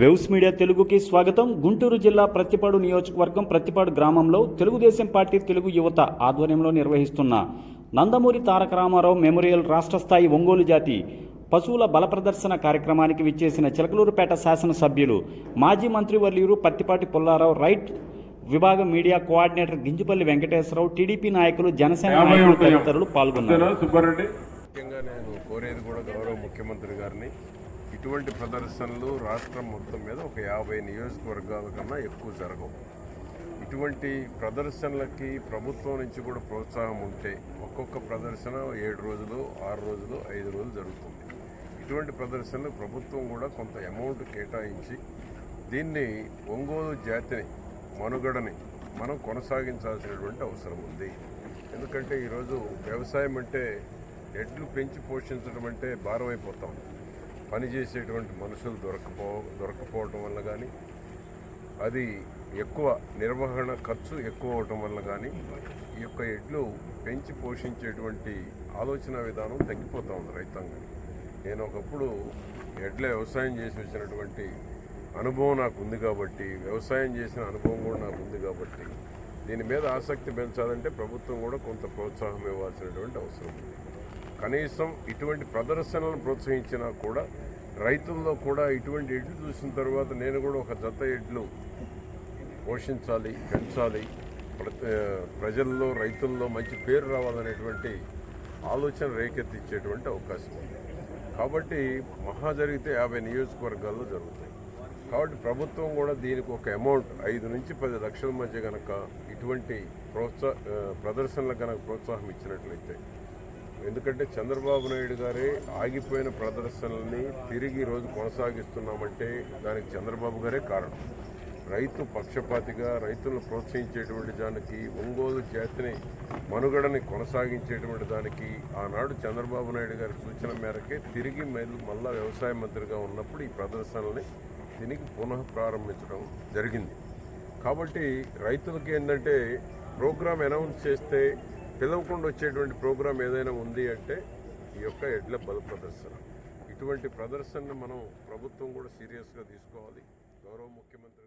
వెవ్స్ media తెలుగుకి స్వాగతం. గుంటూరు జిల్లా ప్రతిపాడు నియోజకవర్గం ప్రతిపాడు గ్రామంలో తెలుగుదేశం పార్టీ తెలుగు యువత ఆధ్వర్యంలో నిర్వహిస్తున్న నందమూరి తారక రామారావు మెమోరియల్ రాష్ట్ర స్థాయి ఒంగోలు జాతి పశువుల బల ప్రదర్శన కార్యక్రమానికి విచ్చేసిన చిలకలూరుపేట శాసనసభ్యులు మాజీ మంత్రివర్యులు పత్తిపాటి పుల్లారావు రైట్ విభాగం media coordinator Ginjupalli Venkateswararao TDP నాయకులు జనసేన నాయకులు? తదితరులు పాల్గొన్నారు. ముఖ్యంగా నేను కోరేది కూడా గౌరవ ముఖ్యమంత్రి గారిని. ఇటువంటి ప్రదర్శనలు రాష్ట్రం మొత్తం మీద ఒక యాభై నియోజకవర్గాల కన్నా ఎక్కువ జరగవు. ఇటువంటి ప్రదర్శనలకి ప్రభుత్వం నుంచి కూడా ప్రోత్సాహం ఉంటే ఒక్కొక్క ప్రదర్శన ఏడు రోజులు ఆరు రోజులు ఐదు రోజులు జరుగుతుంది. ఇటువంటి ప్రదర్శనలు ప్రభుత్వం కూడా కొంత అమౌంట్ కేటాయించి దీన్ని ఒంగోలు జాతిని మనుగడని మనం కొనసాగించాల్సినటువంటి అవసరం ఉంది. ఎందుకంటే ఈరోజు వ్యవసాయం అంటే ఎడ్లు పెంచి పోషించడం అంటే భారమైపోతాం పనిచేసేటువంటి మనుషులు దొరకపో దొరకపోవటం వల్ల కానీ అది ఎక్కువ నిర్వహణ ఖర్చు ఎక్కువ అవటం వల్ల కానీ ఈ యొక్క ఎడ్లు పెంచి పోషించేటువంటి ఆలోచన విధానం తగ్గిపోతూ ఉంది రైతాంగం. నేను ఒకప్పుడు ఎడ్ల వ్యవసాయం చేసి వచ్చినటువంటి అనుభవం నాకు ఉంది కాబట్టి వ్యవసాయం చేసిన అనుభవం కూడా నాకు ఉంది కాబట్టి దీని మీద ఆసక్తి పెంచాలంటే ప్రభుత్వం కూడా కొంత ప్రోత్సాహం ఇవ్వాల్సినటువంటి అవసరం ఉంది. కనీసం ఇటువంటి ప్రదర్శనలను ప్రోత్సహించినా కూడా రైతుల్లో కూడా ఇటువంటి ఎడ్లు చూసిన తర్వాత నేను కూడా ఒక జత ఎడ్లు పోషించాలి పెంచాలి. ప్రతి ప్రజల్లో రైతుల్లో మంచి పేరు రావాలనేటువంటి ఆలోచన రేకెత్తించేటువంటి అవకాశం ఉంది. కాబట్టి మహా జరిగితే యాభై నియోజకవర్గాల్లో జరుగుతాయి. కాబట్టి ప్రభుత్వం కూడా దీనికి ఒక అమౌంట్ ఐదు నుంచి పది లక్షల మధ్య కనుక ఇటువంటి ప్రోత్సా ప్రదర్శనలకు కనుక ప్రోత్సాహం ఇచ్చినట్లయితే ఎందుకంటే చంద్రబాబు నాయుడు గారే ఆగిపోయిన ప్రదర్శనల్ని తిరిగి రోజు కొనసాగిస్తున్నామంటే దానికి చంద్రబాబు గారే కారణం. రైతు పక్షపాతిగా రైతులను ప్రోత్సహించేటువంటి దానికి ఒంగోలు జాతిని మనుగడని కొనసాగించేటువంటి దానికి ఆనాడు చంద్రబాబు నాయుడు గారి సూచన మేరకే తిరిగి మళ్ళీ మళ్ళా వ్యవసాయ మంత్రిగా ఉన్నప్పుడు ఈ ప్రదర్శనల్ని తిరిగి పునః ప్రారంభించడం జరిగింది. కాబట్టి రైతులకి ఏంటంటే ప్రోగ్రామ్ అనౌన్స్ చేస్తే పిలవకుండా వచ్చేటువంటి ప్రోగ్రాం ఏదైనా ఉంది అంటే ఈ యొక్క ఎడ్ల బల ప్రదర్శన. ఇటువంటి ప్రదర్శనను మనం ప్రభుత్వం కూడా సీరియస్గా తీసుకోవాలి. గౌరవ ముఖ్యమంత్రి